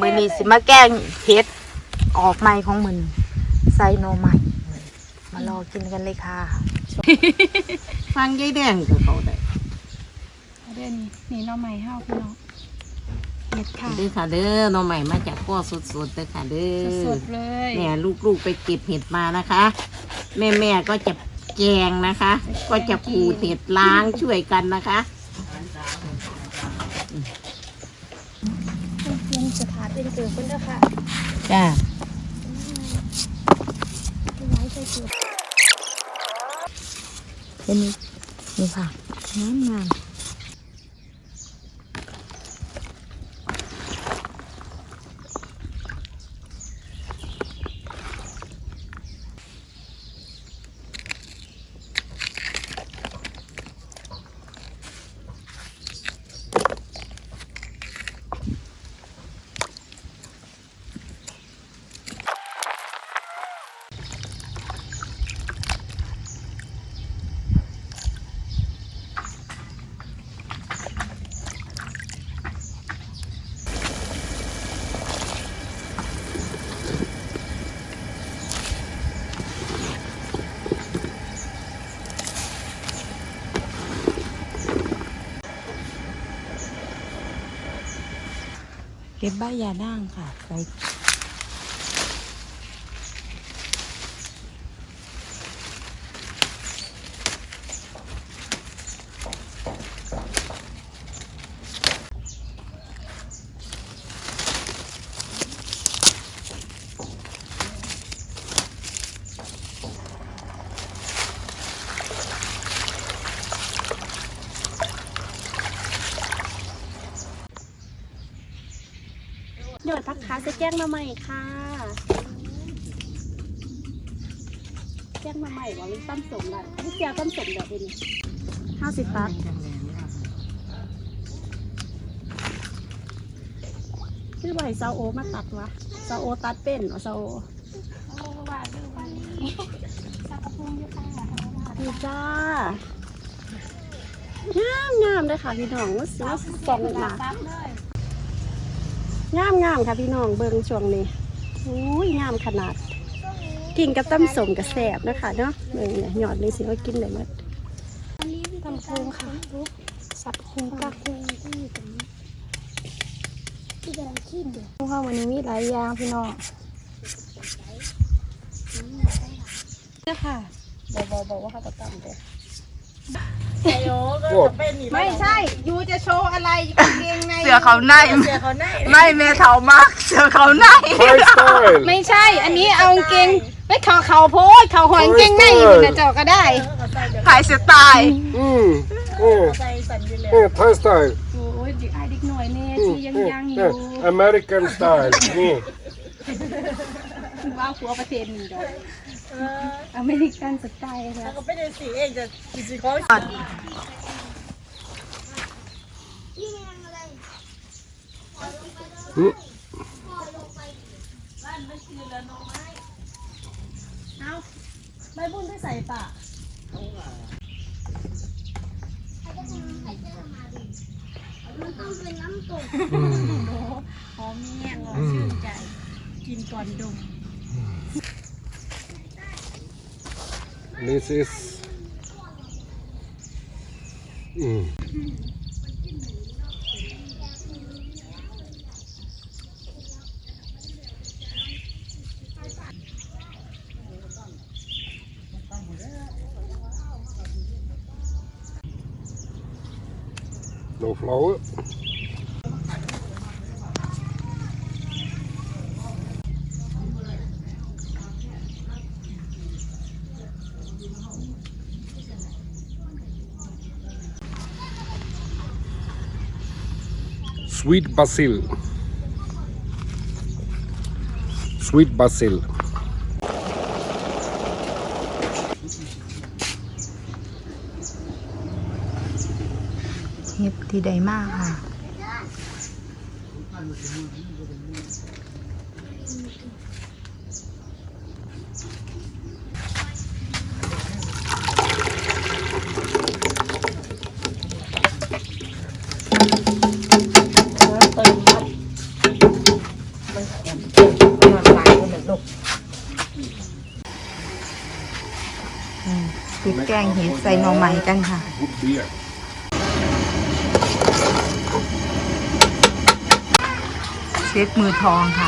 มือนี้สิมาแกงเห็ดออกใหม่ของมึนใส่โนใหม่ มารอกินกันเลยค่ะ ฟังยายแดงกับเขาได้เอาเดือนนี้นี่หน้องใหม่ห้าพี่น้องเห็ดค่ะเด้อค่ะเด้อน้องใหม่มาจากก้อสดๆเด้อค่ะเด้อสดๆเลยเนี่ยลูกๆไปเก็บเห็ดมานะคะ แม่ๆก็จะแกงนะคะ ก็จะขูดเห็ดล้างช่วยกันนะคะเย็นสถาน เป็นเกิดขึ้นแล้วค่ะจ้าไว้ใจเกิดเป็นนี่นี่ค่ะงามงาม เก็บใบยาด่างค่ะไป ยอดพักขาจะแจ้งมาใหม่ค่ะแจ้งมาใหม่ว่าเป็นตั้มสมได้ไม่เจียวตั้มสมเดี๋ยวเป็นห้าสิบตัดชื่อว่าให้ซาโอมาตัดวะซาโอตัดเป็นเหรอซาโอดีจ้างามงามเลยค่ะพี่น้องว่าสวยสองหมา งามงามค่ะพี่น้องเบิ่งช่วงนี้อุ้ยงามขนาด กินกับตั้มสมกับแสบนะคะเนาะเบิ่งเนี่ยหยอดนี่สิว่ากินได้หมดตำโคงค่ะสับโคงกักโคงที่อยู่ตรงนี้ที่กำลังขี้เดือดพวกเราวันนี้มีหลายอย่างพี่น้องเนี่ยค่ะบอกบอกบอกว่าเขาจะตำเด้ อไม่ใช่ยูจะโชว์อะไรกางเกงในเสือเขาในเสือเขาในไม่แม่เทามาก เสือเขาใน My style. ไม่ใช่ อันนี้เอากางเกงไม่เขาเขาโพสเขาหอยกางเกงในคุณนะเจ้าก็ได้ถ่ายสไตล์ Mm. Yeah. ใส่สันอยู่แล้ว Yeah, Thai style. โอ้ยเด็กไอ้เด็กหน่อยเนี่ย Mm. ที่ยังยังอ Yeah. ยู่ Yeah. American style. Yeah. ว่าผัวประเทศนี้ดอกอเมริกันสไตล์ค่ะก็ไม่ได้สีเองจะสีสีเขา Mm. ใบบุญที่ใส่ปะหอมแง่งอชื่นใจกินก่อน ดม This is. Mm. สวีทบาซิลสวีทบาซิลเห็ดที่ใดมากค่ะ แกงเห็ดใส่หน่อไม้กันค่ะ Good beer. เซตมือทองค่ะ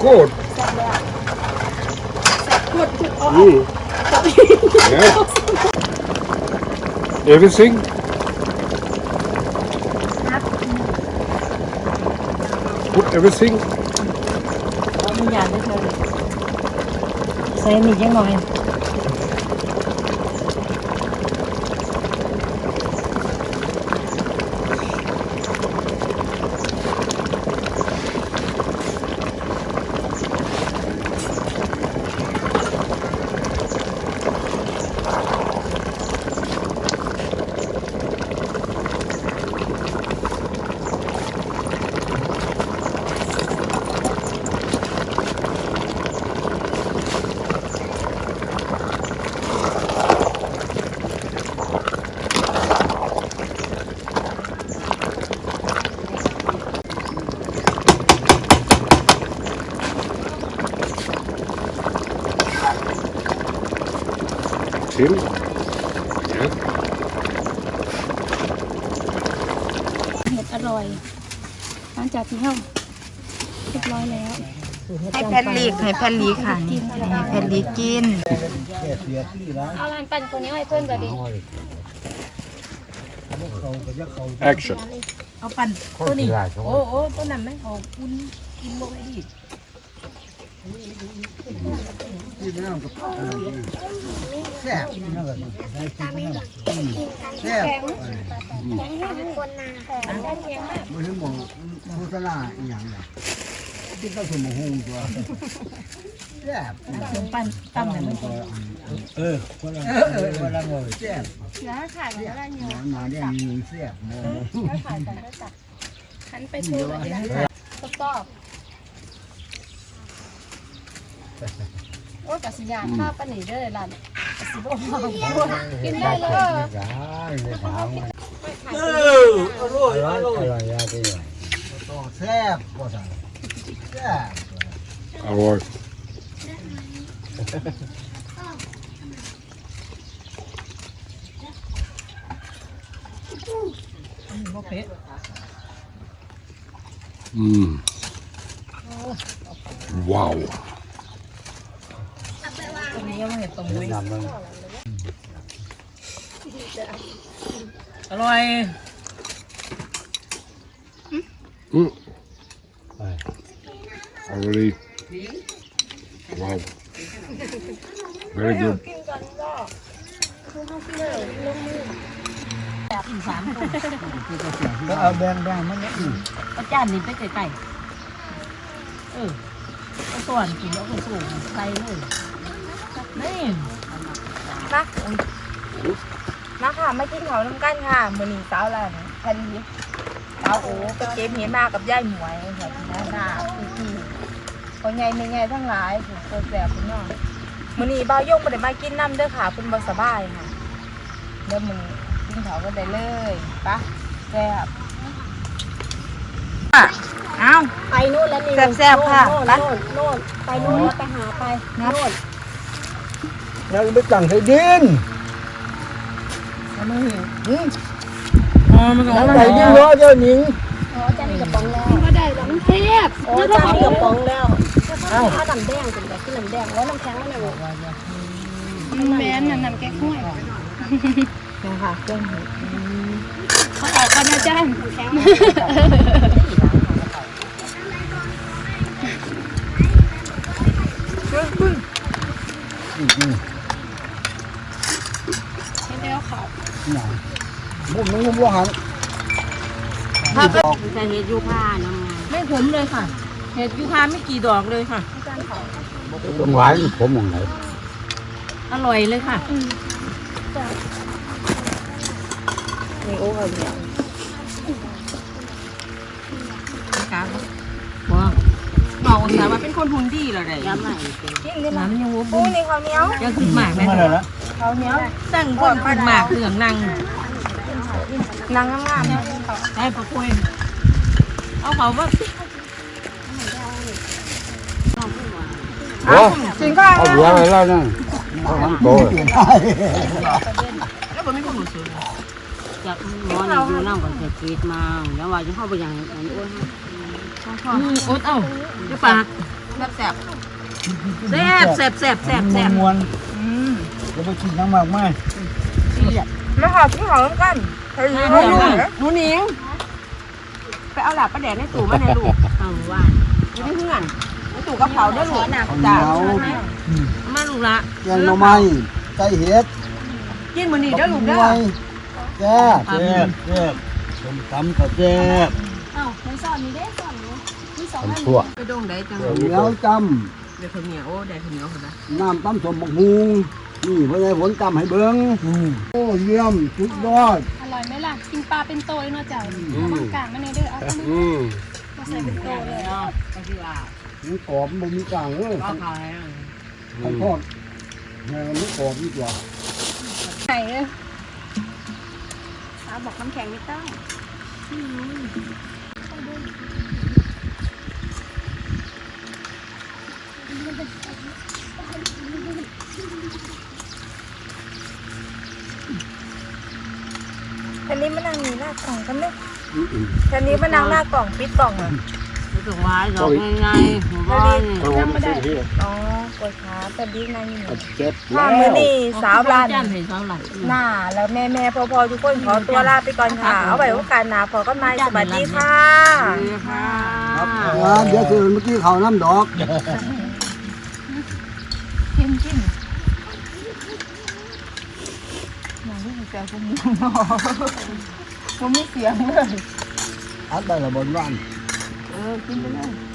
Sakot. Yeah. Everything? Put everything? ร่อยหลังจากที่เฮาเรียบร้อยแล้วให้แพนลีกให้แพนลีกค่ะนี่ให้แพนลีกกิน เอาลานปั่นตัวนี้ให้เพื่อนก่อนดิ Action. เอาปั่นตัวนี้ โอ้โอ้ตัวนั้นไม่เอาคุณกินบ่ได้ดิ มันถึงบอกโฆษณาอหย่างเนี่ยกินข้าวสมหูตัวแซ่บปั้นตั้มเลยมันเออคนละเออคนละหน่อยแซ่บแล้วขายมาแล้วเนี่ยหมาเนี่ยมีแซ่บมองแล้วขายกันก็จับหันไปทูแบบนี้สตอบโอ้ยกัสิยานข้าวปนีเด้อร้านกสิบ่พอกินได้เลยได้เลยถาม เอออร่อยอร่อยอร่อยอะที่ไหนต้องแซ่บกว่าสั่งแซ่บอร่อยอืมว้าวแนะนำมัน อร่อยอืมไปอร่อยว้าว very good ก็เอาแบงแบงมันเนี่ยเอาจานนี้ไปไกลๆเออเอาส่วนกินแล้วก็สูงใส่เลยนี่นะ นะค่ะไม่กินเขาวน้ำกันค่ะมือหนีสาวอะไรนะแผ่นนี้สาวโอ้ไปเก็บเห็นมากับย่ายหมวยแบบนี้หน้าพี่ๆคนใหญ่ไม่ใหญ่ทั้งหลายผู้คนแสบคุณน้องมือหนีบ่าวยงมาได้มากินน้ำเด้อค่ะคุณบสบายค่ะเดี๋ยวมือกินเขาก็ได้เลยปะแซ่บอะเอาไปนู่นแล้วนี่แซ่บๆค่ะ โน่นไปโน่นโน่นไปนู่นแล้วไปหาไปโน่นยังไม่ตั้งใส่ดิน อ๋อมันก็ตั้งใส่ดินเนาะเจ้าหญิงอ๋อจานนี้กระป๋องแล้วก็ได้แล้วมันเทพโอ้จานนี้กระป๋องแล้วถ้าน้ำแดงเป็นแบบที่น้ำแดงแล้วน้ำแข็งมันเนี่ยแม่นน่ะน้ำแกงห้วยยังค่ะเครื่องเห็ดเขาออกกันนะจ้างอืมได้เอาเขา ห นาบุ้มมึงบุ้มว่าหันใส่เห็ดยูคาน้ำไงไม่ขมเลยค่ะ เห็ดยูคาไม่กี่ดอกเลยค่ะตรงหวานผมมองไหนอร่อยเลยค่ะมีโอ้เขาเหนียวครับว้าบอกว่าว่าเป็นคนหุ่นดีเหรอเด็กย้ำไหนยิ่งด้วยนะน้ำยังวุ้บโอ้ยนี่ข้าวเหนียวยังขึ้นหมากเลยมาแล้วนะข้าวเหนียวตั้งคนขึ้นหมากเหลืองนางนางงามๆได้ปะคุยเอาเขาว่าเอาจริงก็เอาหัวไปแล้วนั่นเอาหันโตแล้วมันไม่คนหุ่นสูงจากหมอนี่อยู่นั่งกับเศรษฐีมาแล้วว่าจะเข้าไปอย่างนั้นอ้วนโอ๊ตเอ้าจะปากแสบแสบแสบแสบแสบแสบมวน จะไปกินน้ำมากไหมไม่หอกินข้าวน้ำกันเฮ้ยหเฮ้ยนูเฮ้ยหนูหนิงไปเอาหลับประแดดในตู้มาในลูกเอาว่าอยู่ที่เพื่อนในตู้กระเป๋าด้วยลูกข้าวเหนีจ้ายวมาลูกละแกงหน่อไม้ไก่เห็ดกินมือนี่เด้อลูกหเด้น่ออยแซ่บแซ่บแซ่บส้มตำก็แซ่บเอ้าในสอนนี้ได้สอนนี้มีสองอันตำทั่วไปดงได้จังข้าวเหนียวจเดี๋ยวข้าวเหนียวโอ้ได้ข้าวเหนียวคนละำน้ำตำสมบักฮูง นี่เพื่อนผลตำให้เบิ้งโอ้เยี่ยมสุดยอดอร่อยไหมล่ะกินปลาเป็นโตเลยเนาะเจ้าเอาบางกลางมาในเด้อเอาไปอืมมาใส่เป็นโตเลยเนาะก็คือว่ามันกรอบมันมีกลางเลยก็ขายข้าวทอดแหงมันกรอบดีกว่าไหนเอ้ยสาวบอกน้ำแข็งไม่ต้อง อันนี้มันนั่งนี่หน้ากล่องกันเนี่ยอันนี้มันนั่งหน้ากล่องปิดกล่องอะรู้สึกว่าดอกง่ายๆหมู่บ้านยังไม่ได้อ๋อปวดขาแต่ดีไงนี่เจ็บถ้ามือนี่สาวร้านจ้านให้สาวหลังหน้าแล้วแม่แม่พอพอทุกคนขอตัวลาไปก่อนค่ะ เอาไว้โอกาสหน้าพอกันใหม่สวัสดีค่ะค่ะครับเดี๋ยวคือเมื่อกี้เขาน้ำดอกกินกินมันไม่มี เสียงคุณมันไม่เสียงเลย อัดได้ละบนบ้าน เออ กินไปเลย